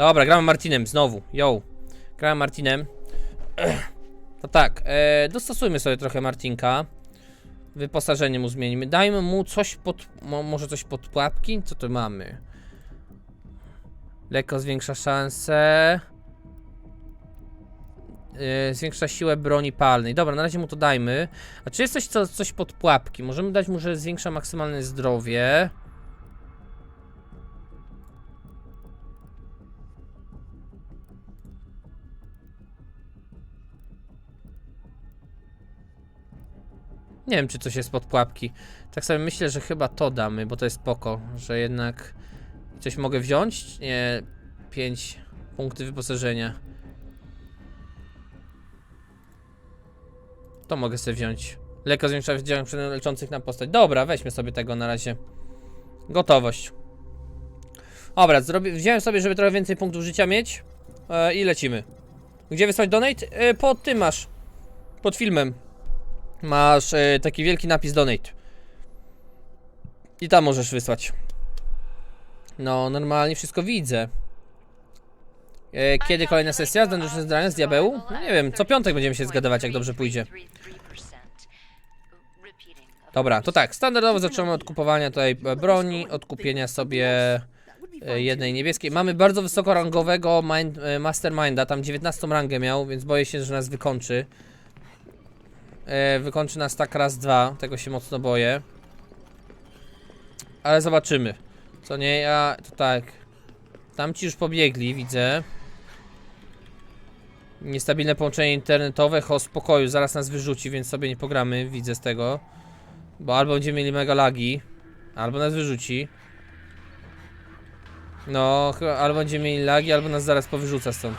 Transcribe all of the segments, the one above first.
Dobra, gramy Martinem znowu. Yo. Grałem Martinem. To tak, e, dostosujmy sobie trochę Martinka. Wyposażenie mu zmienimy. Dajmy mu coś pod. Mo, może coś pod pułapki? Co tu mamy? Lekko zwiększa szanse. Yy, zwiększa siłę broni palnej. Dobra, na razie mu to dajmy. A czy jest coś, co, coś pod pułapki? Możemy dać mu, że zwiększa maksymalne zdrowie. Nie wiem, czy coś jest pod pułapki. Tak sobie myślę, że chyba to damy, bo to jest spoko, że jednak coś mogę wziąć? Nie, 5 punkty wyposażenia. To mogę sobie wziąć. Lekko zwiększa działań leczących na postać. Dobra, weźmy sobie tego na razie. Gotowość. Dobra, wziąłem sobie, żeby trochę więcej punktów życia mieć. E, I lecimy. Gdzie wysłać donate? E, pod tym masz. Pod filmem. Masz e, taki wielki napis donate. I tam możesz wysłać. No, normalnie wszystko widzę. E, kiedy kolejna sesja? Zdążysz zdania z diabełu? No nie wiem, co piątek będziemy się zgadywać, jak dobrze pójdzie. Dobra, to tak, standardowo zaczynamy od kupowania tutaj broni, od kupienia sobie e, jednej niebieskiej. Mamy bardzo wysokorangowego mind, Masterminda, tam 19 rangę miał, więc boję się, że nas wykończy. E, Wykończy nas tak raz, dwa, tego się mocno boję. Ale zobaczymy. Co nie, ja to tak. Tam ci już pobiegli, widzę. Niestabilne połączenie internetowe, ho spokoju, zaraz nas wyrzuci, więc sobie nie pogramy, widzę z tego. Bo albo będziemy mieli mega lagi, albo nas wyrzuci. No, albo będziemy mieli lagi, albo nas zaraz powyrzuca stąd.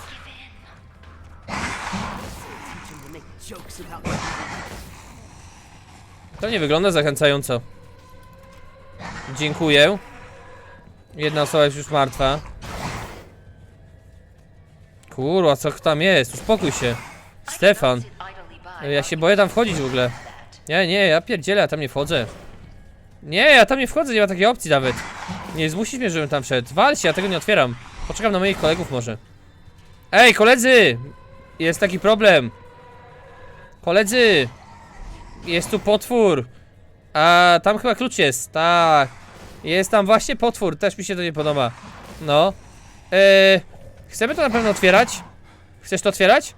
To nie wygląda zachęcająco. Dziękuję. Jedna osoba jest już martwa. Kurwa, co tam jest? Uspokój się. Stefan. Ja się boję tam wchodzić w ogóle. Nie, nie, ja pierdzielę, ja tam nie wchodzę. Nie, ja tam nie wchodzę, nie ma takiej opcji nawet. Nie zmusisz mnie, żebym tam wszedł. Wal się, ja tego nie otwieram. Poczekam na moich kolegów może. Ej, koledzy! Jest taki problem. Koledzy! Jest tu potwór. A tam chyba klucz jest, tak. Jest tam właśnie potwór, też mi się to nie podoba. No. Eee, chcemy to na pewno otwierać? Chcesz to otwierać?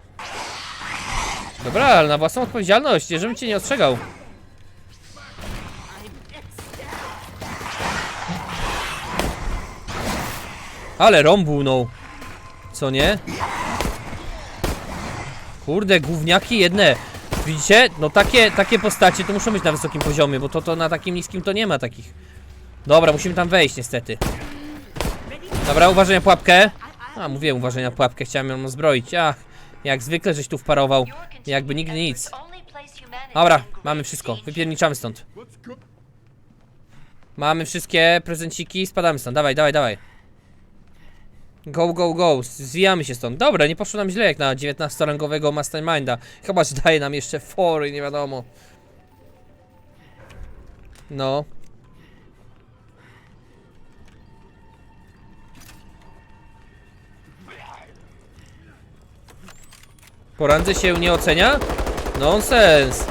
Dobra, ale na własną odpowiedzialność, nie żebym cię nie ostrzegał. Ale rąbunął. Co nie? Kurde, gówniaki jedne. Widzicie? No takie, takie postacie to muszą być na wysokim poziomie, bo to, to na takim niskim to nie ma takich. Dobra, musimy tam wejść niestety. Dobra, uważaj na pułapkę. A, mówiłem uważaj na pułapkę, chciałem ją zbroić. Ach, jak zwykle żeś tu wparował. Jakby nigdy nic. Dobra, mamy wszystko. Wypierniczamy stąd. Mamy wszystkie prezenciki, spadamy stąd. Dawaj, dawaj, dawaj. Go, go, go. Zwijamy się stąd. Dobra, nie poszło nam źle jak na 19-rangowego Masterminda. Chyba, że daje nam jeszcze fory, nie wiadomo. No. Po randze się nie ocenia? Nonsens.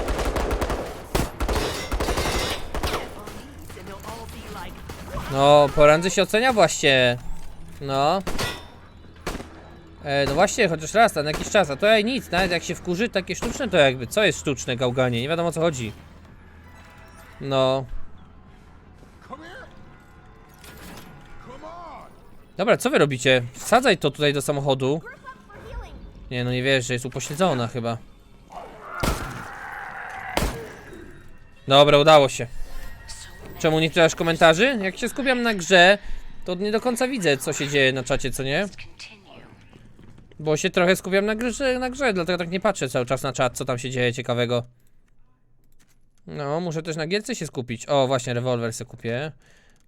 No, po randze się ocenia właśnie. No. E, no właśnie, chociaż raz, na jakiś czas, a to ja nic, nawet jak się wkurzy, takie sztuczne to jakby, co jest sztuczne gałganie, nie wiadomo o co chodzi. No. Dobra, co wy robicie? Wsadzaj to tutaj do samochodu. Nie, no nie wiesz, że jest upośledzona chyba. Dobra, udało się. Czemu nie czytasz komentarzy? Jak się skupiam na grze, to nie do końca widzę, co się dzieje na czacie, co nie? Bo się trochę skupiam na grze, na grze, dlatego tak nie patrzę cały czas na czat, co tam się dzieje ciekawego. No, muszę też na gierce się skupić. O, właśnie, rewolwer sobie kupię.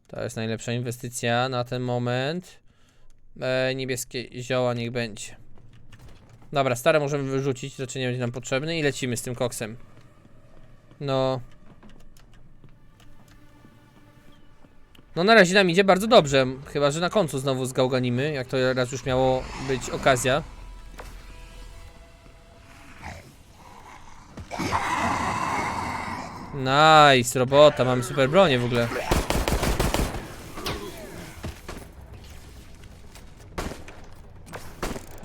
To jest najlepsza inwestycja na ten moment. E, niebieskie zioła niech będzie. Dobra, stare możemy wyrzucić, raczej nie będzie nam potrzebny i lecimy z tym koksem. No. No na razie nam idzie bardzo dobrze, chyba że na końcu znowu zgałganimy, jak to raz już miało być okazja. Nice, robota, mamy super bronię w ogóle.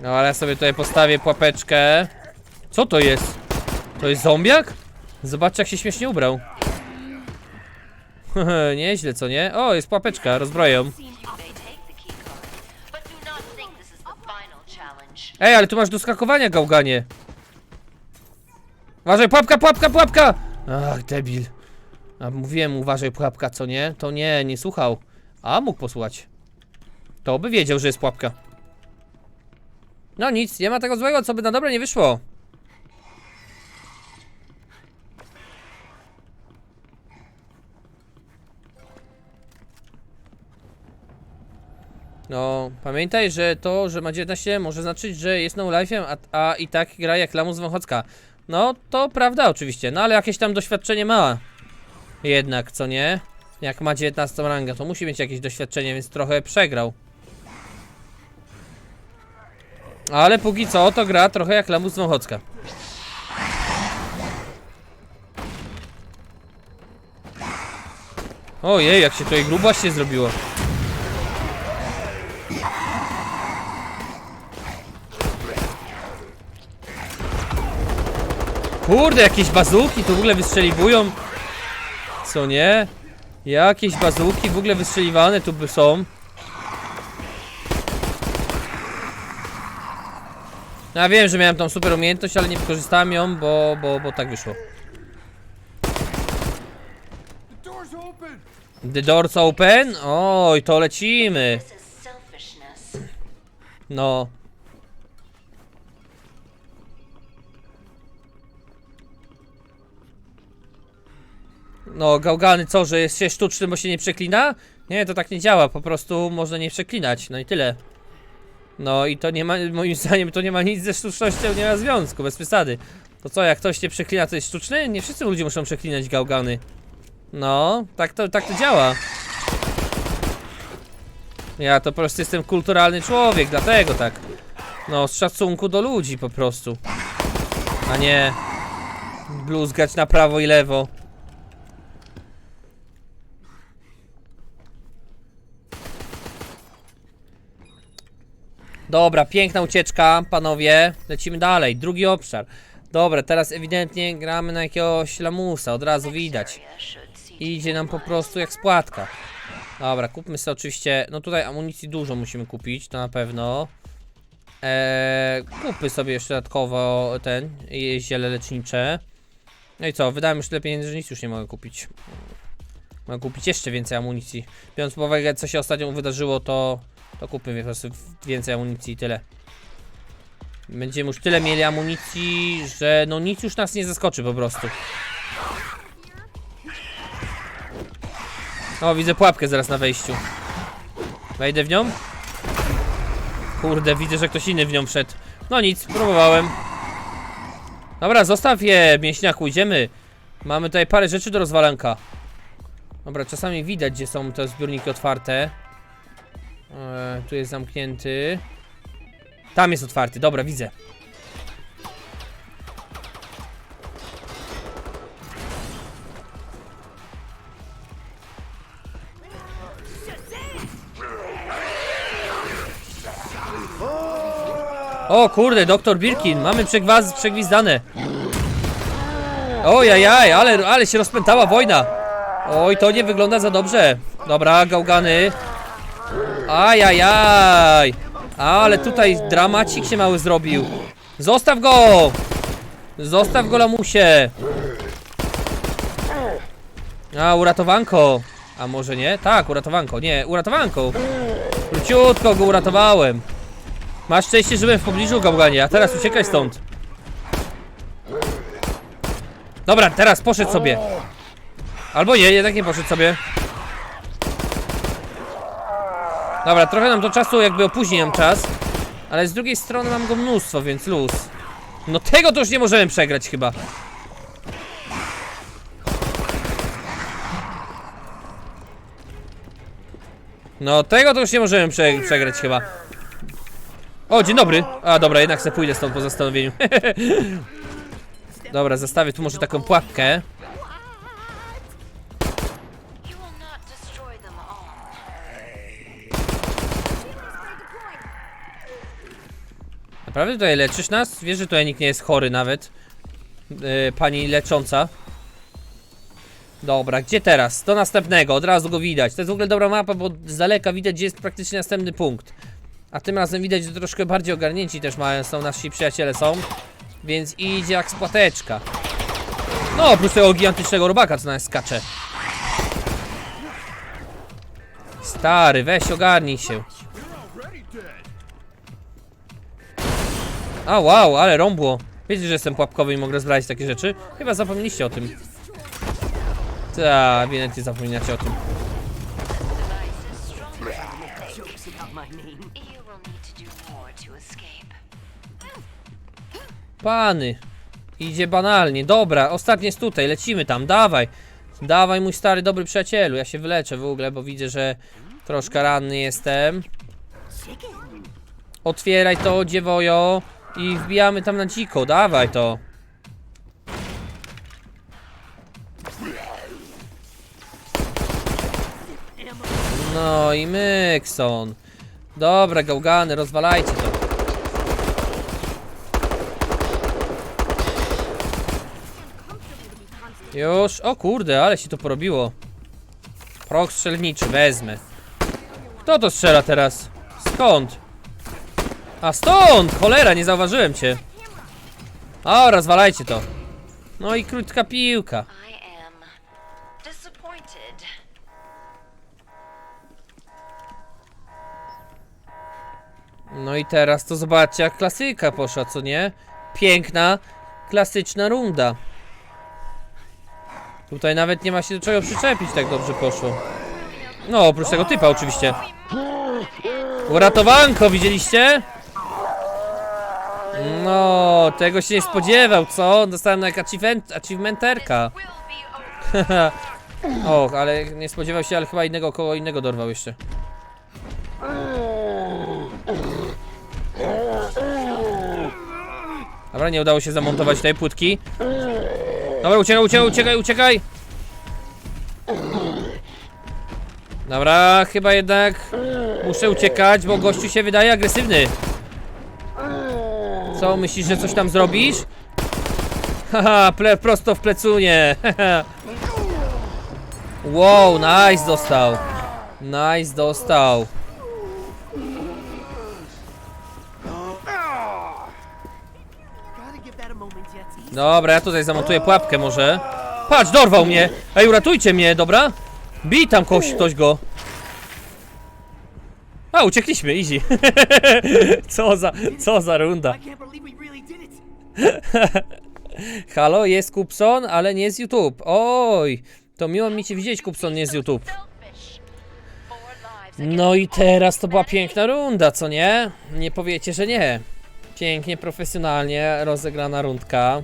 No ale ja sobie tutaj postawię pułapeczkę. Co to jest? To jest zombiak? Zobaczcie jak się śmiesznie ubrał. Nieźle, co nie? O, jest pułapeczka, challenge. Ej, ale tu masz do skakowania, gałganie. Uważaj, pułapka, pułapka, pułapka! Ach, debil. A mówiłem, uważaj, pułapka, co nie? To nie, nie słuchał. A, mógł posłuchać. To by wiedział, że jest pułapka. No nic, nie ma tego złego, co by na dobre nie wyszło. No, pamiętaj, że to, że ma 19 może znaczyć, że jest no life'em, a, a i tak gra jak Lamus Wąchocka. No, to prawda oczywiście, no ale jakieś tam doświadczenie ma. Jednak, co nie? Jak ma 19 rangę, to musi mieć jakieś doświadczenie, więc trochę przegrał. Ale póki co, to gra trochę jak Lamus Wąchocka. Ojej, jak się tutaj grubaś się zrobiło. Kurde, jakieś bazuki tu w ogóle wystrzeliwują. Co nie? Jakieś bazuki w ogóle wystrzeliwane tu by są. Ja wiem, że miałem tą super umiejętność, ale nie wykorzystałem ją, bo, bo, bo tak wyszło. The door's open? Oj, to lecimy. No. No, gałgany co, że jest się sztuczny, bo się nie przeklina? Nie, to tak nie działa, po prostu można nie przeklinać, no i tyle. No i to nie ma, moim zdaniem to nie ma nic ze sztucznością, nie ma związku, bez przesady. To co, jak ktoś nie przeklina, to jest sztuczny? Nie wszyscy ludzie muszą przeklinać gałgany. No, tak to, tak to działa. Ja to po prostu jestem kulturalny człowiek, dlatego tak. No, z szacunku do ludzi po prostu. A nie bluzgać na prawo i lewo. Dobra, piękna ucieczka, panowie. Lecimy dalej, drugi obszar. Dobra, teraz ewidentnie gramy na jakiegoś lamusa, od razu widać. Idzie nam po prostu jak spłatka. Dobra, kupmy sobie oczywiście. No tutaj amunicji dużo musimy kupić, to na pewno. Eee, kupmy sobie jeszcze dodatkowo ten ziele lecznicze. No i co, wydałem już tyle pieniędzy, że nic już nie mogę kupić. Mogę kupić jeszcze więcej amunicji. Biorąc pod uwagę, co się ostatnio wydarzyło, to, to kupmy po prostu więcej amunicji i tyle. Będziemy już tyle mieli amunicji, że no nic już nas nie zaskoczy po prostu. O, widzę pułapkę zaraz na wejściu. Wejdę w nią? Kurde, widzę, że ktoś inny w nią wszedł. No nic, próbowałem. Dobra, zostaw je, mięśniaku, idziemy. Mamy tutaj parę rzeczy do rozwalanka. Dobra, czasami widać, gdzie są te zbiorniki otwarte. Eee, tu jest zamknięty. Tam jest otwarty, dobra, widzę. O kurde, doktor Birkin, mamy przegwaz, przegwizdane. Ojajaj, ale, ale się rozpętała wojna. Oj, to nie wygląda za dobrze. Dobra, gałgany. Ajajaj. Ale tutaj dramacik się mały zrobił. Zostaw go! Zostaw go, lamusie. A, uratowanko. A może nie? Tak, uratowanko. Nie, uratowanko. Króciutko go uratowałem. Masz szczęście, że byłem w pobliżu gałganie, a teraz uciekaj stąd. Dobra, teraz poszedł sobie. Albo nie, jednak nie poszedł sobie. Dobra, trochę nam to czasu jakby opóźni nam czas. Ale z drugiej strony mam go mnóstwo, więc luz. No tego to już nie możemy przegrać chyba. No tego to już nie możemy prze przegrać chyba. O, dzień dobry. A dobra, jednak se pójdę stąd po zastanowieniu. dobra, zostawię tu może taką pułapkę. Naprawdę tutaj leczysz nas? Wiesz, że tutaj nikt nie jest chory nawet. Yy, pani lecząca. Dobra, gdzie teraz? Do następnego, od razu go widać. To jest w ogóle dobra mapa, bo z daleka widać, gdzie jest praktycznie następny punkt. A tym razem widać, że troszkę bardziej ogarnięci też mają, są nasi przyjaciele są. Więc idzie jak spłateczka. No, oprócz tego gigantycznego robaka, co nas skacze. Stary, weź ogarnij się. A wow, ale rąbło. Wiecie, że jestem pułapkowy i mogę rozbrać takie rzeczy? Chyba zapomnieliście o tym. Ta, ewidentnie zapominacie o tym. Pany. Idzie banalnie. Dobra, ostatni jest tutaj, lecimy tam, dawaj. Dawaj mój stary, dobry przyjacielu. Ja się wyleczę w ogóle, bo widzę, że troszkę ranny jestem. Otwieraj to, dziewojo. I wbijamy tam na dziko, dawaj to. No i Mykson. Dobra, gałgany, rozwalajcie to. Już? O kurde, ale się to porobiło. Prok strzelniczy, wezmę. Kto to strzela teraz? Skąd? A stąd! Cholera, nie zauważyłem cię. O, rozwalajcie to. No i krótka piłka. No i teraz to zobaczcie, jak klasyka poszła, co nie? Piękna, klasyczna runda. Tutaj nawet nie ma się do czego przyczepić, tak dobrze poszło. No, oprócz tego typa oczywiście. Uratowanko, widzieliście? No, tego się nie spodziewał, co? Dostałem jak achievement, achievementerka. Och, ale nie spodziewał się, ale chyba innego koło innego dorwał jeszcze. Dobra, nie udało się zamontować tej płytki. Dobra, uciekaj, uciekaj, uciekaj, uciekaj! Dobra, chyba jednak muszę uciekać, bo gościu się wydaje agresywny. Co, myślisz, że coś tam zrobisz? Haha, prosto w plecunie. Wow, nice dostał. Nice dostał. Dobra, ja tutaj zamontuję pułapkę może. Patrz, dorwał mnie! Ej, uratujcie mnie, dobra? Bij tam kogoś, ktoś go. A, uciekliśmy, easy. co za, co za runda. Halo, jest Kupson, ale nie z YouTube. Oj, to miło mi cię widzieć, Kupson, nie z YouTube. No i teraz to była piękna runda, co nie? Nie powiecie, że nie. Pięknie, profesjonalnie rozegrana rundka.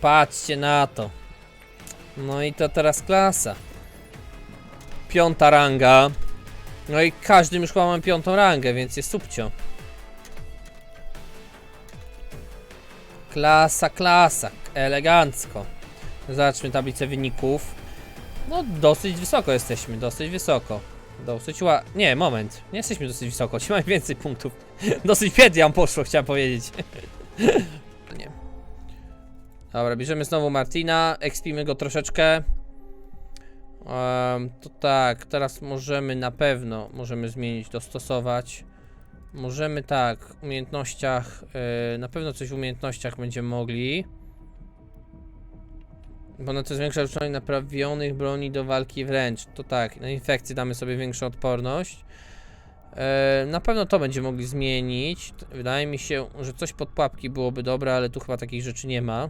Patrzcie na to. No i to teraz klasa. Piąta ranga. No i każdy już chyba mamy piątą rangę, więc jest subcio. Klasa, klasa. Elegancko. Zobaczmy tablicę wyników. No, dosyć wysoko jesteśmy, dosyć wysoko. Dosyć ła... Nie, moment. Nie jesteśmy dosyć wysoko, ci mamy więcej punktów. dosyć biednie poszło, chciałem powiedzieć. nie. Dobra, bierzemy znowu Martina, ekspimy go troszeczkę. Em, to tak, teraz możemy na pewno, możemy zmienić, dostosować. Możemy tak, w umiejętnościach, yy, na pewno coś w umiejętnościach będziemy mogli. Ponadto zwiększa uczulność naprawionych broni do walki wręcz. To tak, na infekcję damy sobie większą odporność. Na pewno to będziemy mogli zmienić. Wydaje mi się, że coś pod pułapki byłoby dobre, ale tu chyba takich rzeczy nie ma.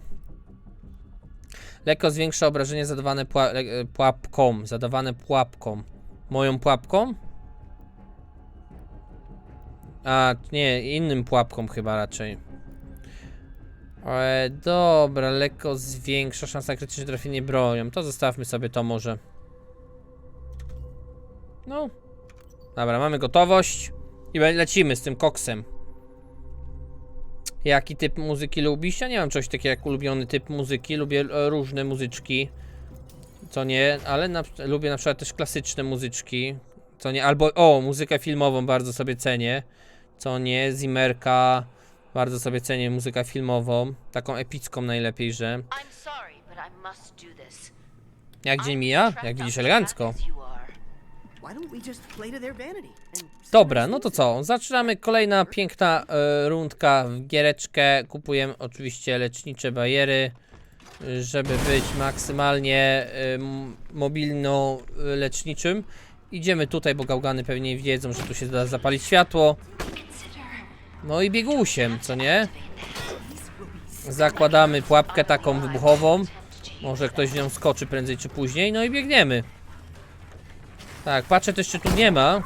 Lekko zwiększa obrażenie zadawane pła e, pułapką. Zadawane pułapką. Moją pułapką? A, nie, innym pułapką chyba raczej. E, dobra, lekko zwiększa szansa krytyczne trafienie bronią. To zostawmy sobie to może. No. Dobra, mamy gotowość. I lecimy z tym koksem. Jaki typ muzyki lubisz? Ja nie mam czegoś takiego jak ulubiony typ muzyki. Lubię e, różne muzyczki. Co nie, ale na, lubię na przykład też klasyczne muzyczki. Co nie, albo o, muzykę filmową bardzo sobie cenię. Co nie, Zimmerka. Bardzo sobie cenię muzykę filmową. Taką epicką najlepiej, że. Jak dzień mija? Jak widzisz elegancko. Dobra, no to co? Zaczynamy kolejna piękna e, rundka w giereczkę. Kupujemy oczywiście lecznicze bariery, żeby być maksymalnie e, m- mobilno-leczniczym. Idziemy tutaj, bo gałgany pewnie wiedzą, że tu się da zapalić światło. No i biegusiem, co nie? Zakładamy pułapkę taką wybuchową. Może ktoś w nią skoczy prędzej czy później. No i biegniemy. Tak, patrzę też czy tu nie ma.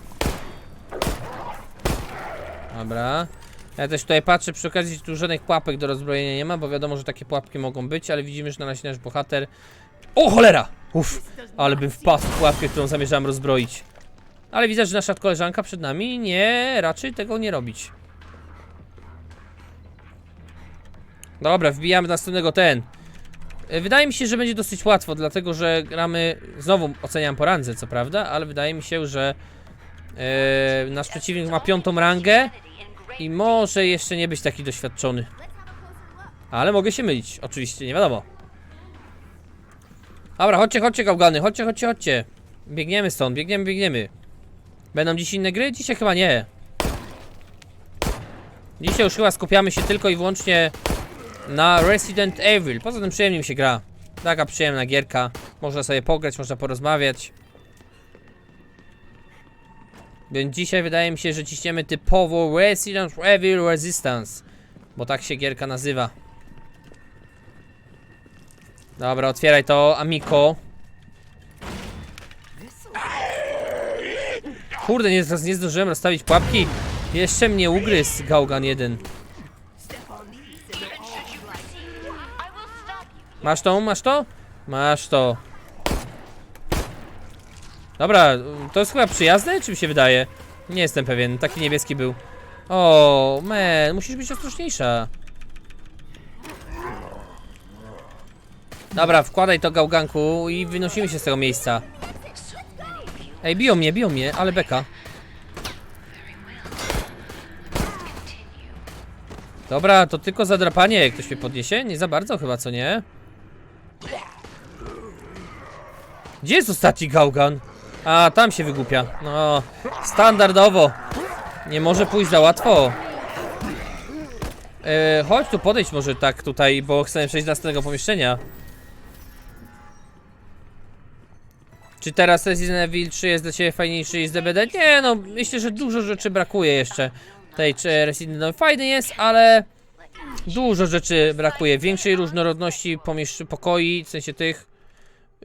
Dobra. Ja też tutaj patrzę przy okazji, tu żadnych pułapek do rozbrojenia nie ma, bo wiadomo, że takie pułapki mogą być, ale widzimy, że na razie nasz bohater... O cholera! Uff, ale bym wpadł w pułapkę, którą zamierzałem rozbroić. Ale widzę, że nasza koleżanka przed nami nie, raczej tego nie robić. Dobra, wbijamy następnego ten. E, Wydaje mi się, że będzie dosyć łatwo, dlatego że gramy, znowu oceniam po randze, co prawda, ale wydaje mi się, że e, nasz przeciwnik ma piątą rangę i może jeszcze nie być taki doświadczony. Ale mogę się mylić, oczywiście, nie wiadomo. Dobra, chodźcie, chodźcie, gałgany, chodźcie, chodźcie, chodźcie. Biegniemy stąd, biegniemy, biegniemy. Będą dziś inne gry? Dzisiaj chyba nie. Dzisiaj już chyba skupiamy się tylko i wyłącznie na Resident Evil. Poza tym przyjemnie mi się gra. Taka przyjemna gierka. Można sobie pograć, można porozmawiać. Więc dzisiaj wydaje mi się, że ciśniemy typowo Resident Evil Resistance. Bo tak się gierka nazywa. Dobra, otwieraj to, Amiko. Kurde, nie, nie zdążyłem rozstawić pułapki. Jeszcze mnie ugryzł Gaugan jeden. Masz to? Masz to? Masz to. Dobra, to jest chyba przyjazne, czy mi się wydaje? Nie jestem pewien, taki niebieski był. O, man, musisz być ostrożniejsza. Dobra, wkładaj to gałganku i wynosimy się z tego miejsca. Ej, biją mnie, biją mnie, ale beka. Dobra, to tylko zadrapanie, jak ktoś mnie podniesie? Nie za bardzo chyba, co nie? Gdzie jest ostatni gałgan? A, tam się wygłupia. No, standardowo. Nie może pójść za łatwo. E, chodź tu podejść może tak tutaj, bo chcę przejść do następnego pomieszczenia. Czy teraz Resident Evil 3 jest dla Ciebie fajniejszy niż DBD? Nie, no myślę, że dużo rzeczy brakuje jeszcze. Tej czy Resident Evil fajny jest, ale dużo rzeczy brakuje. Większej różnorodności pomiesz- pokoi, w sensie tych.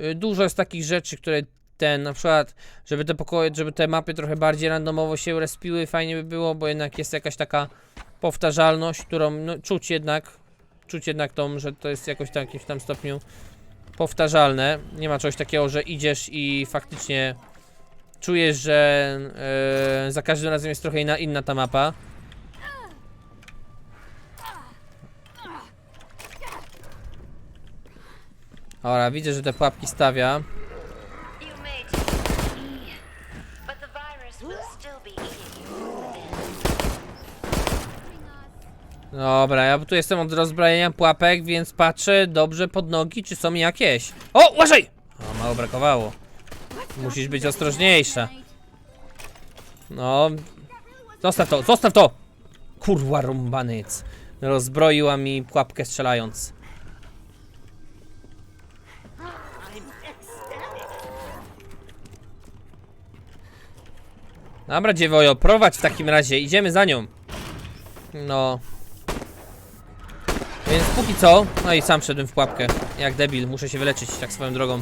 Y, Dużo jest takich rzeczy, które ten, na przykład, żeby te pokoje, żeby te mapy trochę bardziej randomowo się respiły, fajnie by było, bo jednak jest jakaś taka powtarzalność, którą no, czuć jednak, czuć jednak tą, że to jest jakoś tam jakimś tam stopniu powtarzalne. Nie ma czegoś takiego, że idziesz i faktycznie czujesz, że e, za każdym razem jest trochę inna, inna ta mapa. Dobra, widzę, że te pułapki stawia. Dobra, ja tu jestem od rozbrajania pułapek, więc patrzę dobrze pod nogi, czy są jakieś. O, uważaj! O, mało brakowało. Musisz być ostrożniejsza. No. Zostaw to, zostaw to! Kurwa, rumbanyc. Rozbroiła mi pułapkę strzelając. Dobra, dziewojo, prowadź w takim razie, idziemy za nią. No. Więc póki co, no i sam wszedłem w pułapkę. Jak debil, muszę się wyleczyć tak swoją drogą.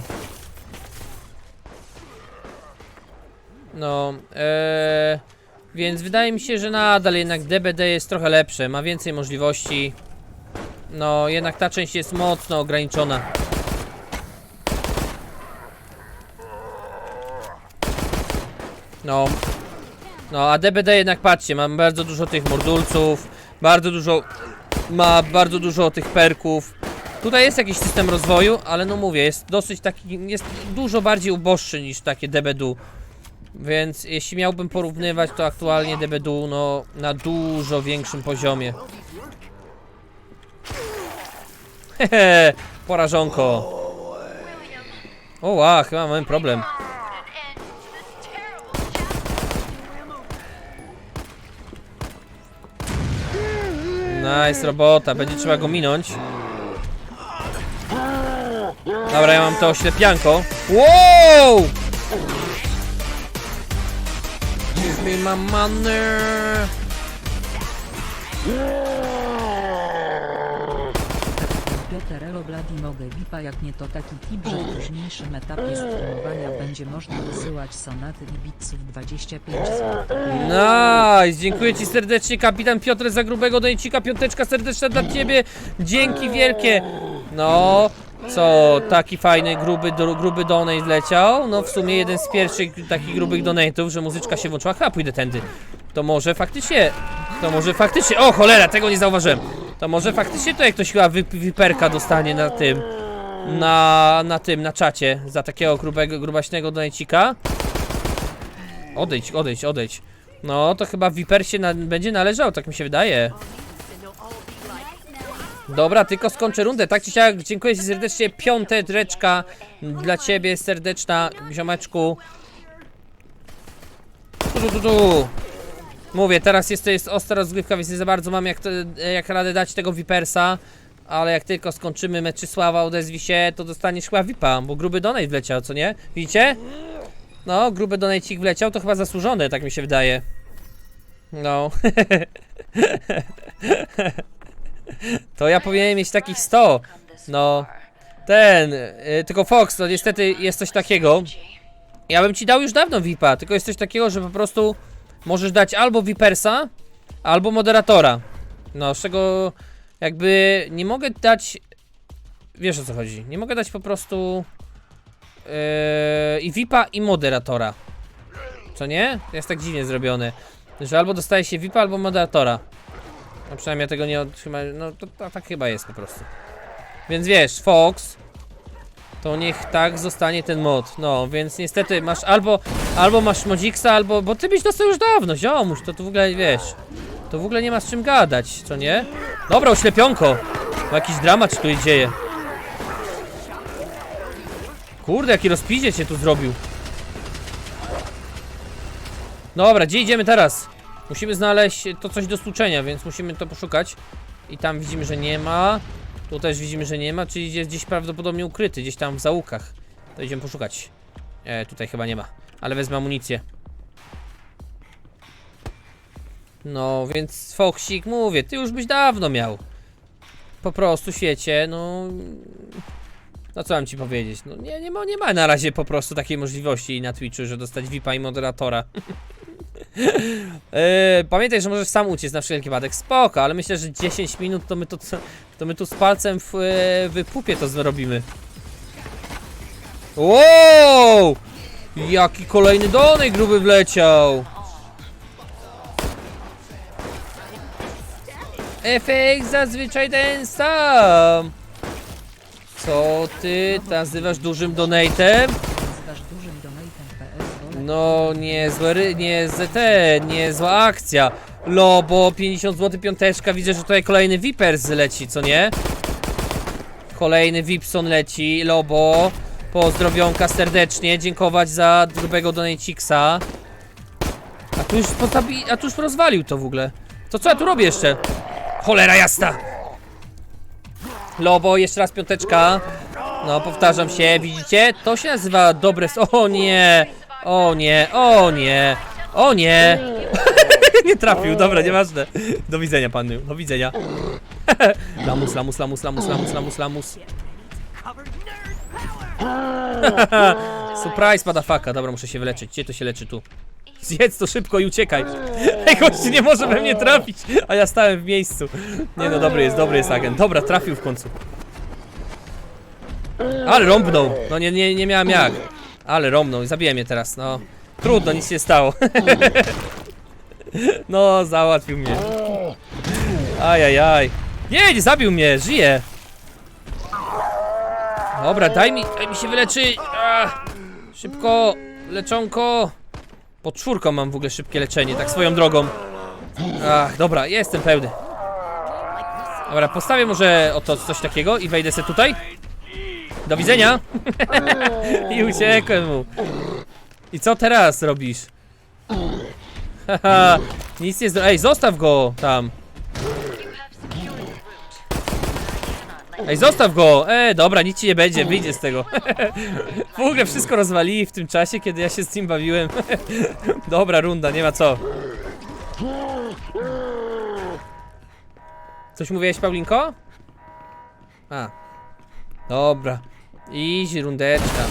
No, ee, więc wydaje mi się, że nadal jednak DBD jest trochę lepsze, ma więcej możliwości. No, jednak ta część jest mocno ograniczona. No. No, a DBD jednak patrzcie, mam bardzo dużo tych mordulców, bardzo dużo, ma bardzo dużo tych perków. Tutaj jest jakiś system rozwoju, ale no mówię, jest dosyć taki, jest dużo bardziej uboższy niż takie DBDU. Więc jeśli miałbym porównywać, to aktualnie DBDU no na dużo większym poziomie. Hehe, porażonko. O, ła, chyba mamy problem. Nice robota, będzie trzeba go minąć. Dobra, ja mam to oślepianko. Wow! Give me my money. Mogę VIPa jak nie to taki tip, że w późniejszym etapie streamowania będzie można wysyłać sonaty Libiców 25 zł. Nice, dziękuję ci serdecznie kapitan Piotr za grubego dojcika, piąteczka serdeczna dla ciebie, dzięki wielkie. No, co, taki fajny, gruby, do, gruby donate leciał, no w sumie jeden z pierwszych takich grubych donate'ów, że muzyczka się włączyła, chyba pójdę tędy. To może faktycznie, to może faktycznie, o cholera, tego nie zauważyłem. To może faktycznie to jak ktoś chyba wy, wiperka dostanie na tym, na, na tym, na czacie, za takiego grubego, grubaśnego donajcika. Odejdź, odejdź, odejdź. No, to chyba Viper się na, będzie należał, tak mi się wydaje. Dobra, tylko skończę rundę. Tak czy siak, dziękuję ci serdecznie. Piąte dreczka dla ciebie, serdeczna ziomeczku. Tu, tu, tu, tu. Mówię, teraz jest to jest ostra rozgrywka, więc nie za bardzo mam jak, jak radę dać tego Vipersa. Ale jak tylko skończymy Meczysława, odezwij się, to dostaniesz chyba VIPa, bo gruby donate wleciał, co nie? Widzicie? No, gruby donatecik wleciał, to chyba zasłużony, tak mi się wydaje. No. to ja powinienem mieć takich 100. No. Ten, y, tylko Fox, to niestety jest coś takiego. Ja bym ci dał już dawno VIPa, tylko jest coś takiego, że po prostu możesz dać albo VIPersa, albo moderatora. No, z czego jakby nie mogę dać. Wiesz o co chodzi? Nie mogę dać po prostu. Yy, I VIPa, i moderatora. Co nie? Jest tak dziwnie zrobione. Że albo dostaje się VIPa, albo moderatora. No przynajmniej ja tego nie otrzymałem. No to, to tak chyba jest po prostu. Więc wiesz, Fox. To niech tak zostanie ten mod. No, więc niestety masz albo albo masz Modzixa, albo. Bo ty byś dostał już dawno, ziomuś. To tu w ogóle wiesz. To w ogóle nie ma z czym gadać, co nie? Dobra, oślepionko. Bo jakiś dramat się tu dzieje. Kurde, jaki rozpizie się tu zrobił. Dobra, gdzie idziemy teraz? Musimy znaleźć to coś do stłuczenia, więc musimy to poszukać. I tam widzimy, że nie ma. Tu też widzimy, że nie ma, czyli jest gdzieś prawdopodobnie ukryty, gdzieś tam w zaułkach. To idziemy poszukać. E, tutaj chyba nie ma, ale wezmę amunicję. No, więc Foxik, mówię, ty już byś dawno miał. Po prostu świecie, no... No co mam ci powiedzieć? No nie, nie, ma, nie ma na razie po prostu takiej możliwości na Twitchu, że dostać VIPa i moderatora. Yy, pamiętaj, że możesz sam uciec na wszelki wypadek. Spoko, ale myślę, że 10 minut to my to, to my tu z palcem w, yy, w pupie to zrobimy. Wow! Jaki kolejny donek gruby wleciał! Efekt zazwyczaj ten sam! Co ty nazywasz dużym donatem? No, niezłe, ry- niezłe te, niezła akcja. Lobo, 50 zł piąteczka, widzę, że tutaj kolejny Vipers leci, co nie? Kolejny Vipson leci, Lobo. Pozdrowionka serdecznie, dziękować za grubego donaticixa. A tu już a tu już rozwalił to w ogóle. To co ja tu robię jeszcze? Cholera jasna! Lobo, jeszcze raz piąteczka. No, powtarzam się, widzicie? To się nazywa dobre... O nie! O nie, o nie, o nie! nie trafił, dobra, nieważne. Do widzenia panu, do widzenia. lamus, lamus, lamus, lamus, lamus, lamus, lamus. Surprise, madafaka. Dobra, muszę się wyleczyć. Gdzie to się leczy tu? Zjedz to szybko i uciekaj. Ej, gościu nie może we mnie trafić, a ja stałem w miejscu. Nie no, dobry jest, dobry jest agent. Dobra, trafił w końcu. Ale rąbnął. No nie, nie, nie miałem jak. Ale rąbnął, zabije mnie teraz, no. Trudno, nic się stało. No, załatwił mnie. Ajajaj. Nie zabił mnie, żyje. Dobra, daj mi, daj mi się wyleczyć. Ach, szybko, leczonko. Pod czwórką mam w ogóle szybkie leczenie, tak swoją drogą. Ach, dobra, jestem pełny. Dobra, postawię może oto coś takiego i wejdę sobie tutaj. Do widzenia. I uciekłem mu. I co teraz robisz? Haha, nic nie zro... Ej, zostaw go tam. Ej, zostaw go! E, dobra, nic ci nie będzie, wyjdzie z tego. w ogóle wszystko rozwalili w tym czasie, kiedy ja się z nim bawiłem. dobra, runda, nie ma co. Coś mówiłeś, Paulinko? A. Dobra. Easy, rundeczka.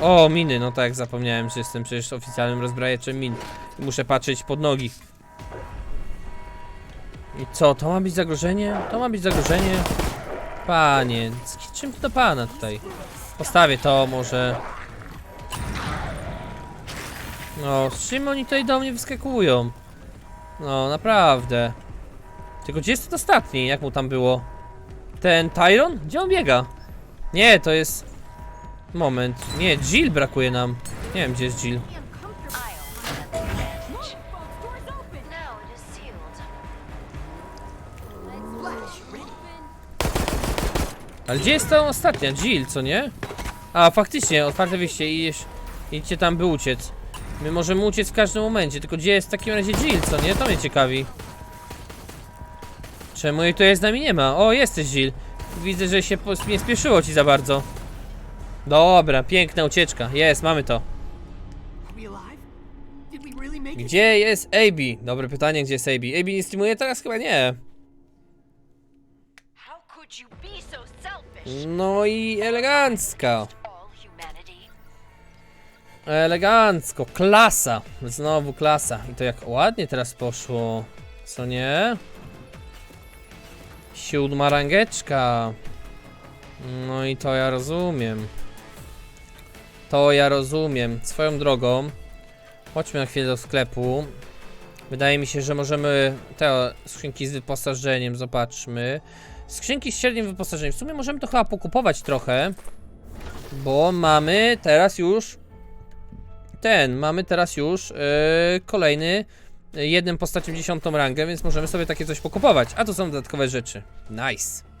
O, miny, no tak, zapomniałem, że jestem przecież oficjalnym rozbrajaczem min. Muszę patrzeć pod nogi. I co, to ma być zagrożenie? To ma być zagrożenie? Panie, z czym to pana tutaj? Postawię to może. No, z czym oni tutaj do mnie wyskakują? No, naprawdę. Tylko gdzie jest ten ostatni? Jak mu tam było? Ten Tyron? Gdzie on biega? Nie, to jest... Moment. Nie, Jill brakuje nam. Nie wiem, gdzie jest Jill. Ale gdzie jest ta ostatnia? Jill, co nie? A, faktycznie, otwarte wyjście i idźcie tam, by uciec. My możemy uciec w każdym momencie, tylko gdzie jest w takim razie Jill, co nie? To mnie ciekawi. Czemu jej tutaj z nami nie ma? O, jesteś Jill. Widzę, że się nie spieszyło ci za bardzo. Dobra, piękna ucieczka. Jest, mamy to. Gdzie jest AB? Dobre pytanie, gdzie jest AB? AB nie streamuje teraz? Chyba nie. No i elegancka. Elegancko, klasa. Znowu klasa. I to jak ładnie teraz poszło. Co nie? Siódma rangeczka. No i to ja rozumiem. To ja rozumiem. Swoją drogą. Chodźmy na chwilę do sklepu. Wydaje mi się, że możemy te skrzynki z wyposażeniem, zobaczmy. Skrzynki z średnim wyposażeniem. W sumie możemy to chyba pokupować trochę. Bo mamy teraz już ten, mamy teraz już yy, kolejny yy, jednym postacią dziesiątą rangę, więc możemy sobie takie coś pokupować. A to są dodatkowe rzeczy. Nice.